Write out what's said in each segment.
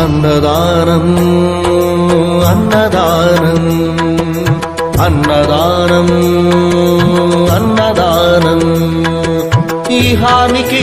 అన్నదానం అన్నదానం అన్నదానం అన్నదానం. ఈ హానికి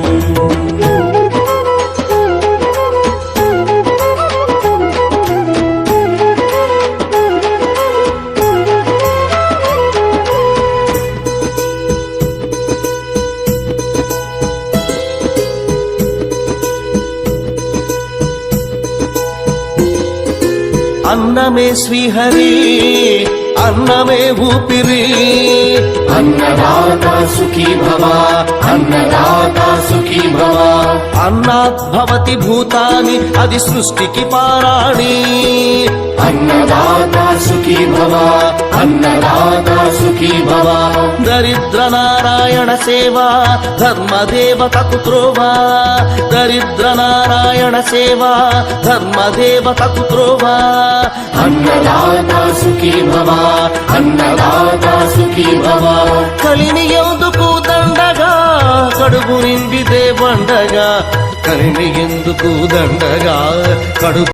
అన్నమే శ్రీహరి అన్నమే ఊపిరి. అన్నదాత సుఖీ భవ అన్నదాత సుఖీ భవ. అన్నాత్ భవతి భూతాని అది సృష్టికి పారాణి. అన్నదాత సుఖీ భవ అన్నదాత సుఖీ భవ. దరిద్ర నారాయణ సేవ ధర్మదేవతకు త్రోవా. దరిద్ర నారాయణ సేవ ధర్మదేవతకు త్రోవా. అన్నదాత సుఖీ భవ అన్నదాత సుఖీ భవ. కలిని ఎందుకు దండగా? కడుపు నిండితే పండగా కలిని ఎందుకు దండగా? కడుపు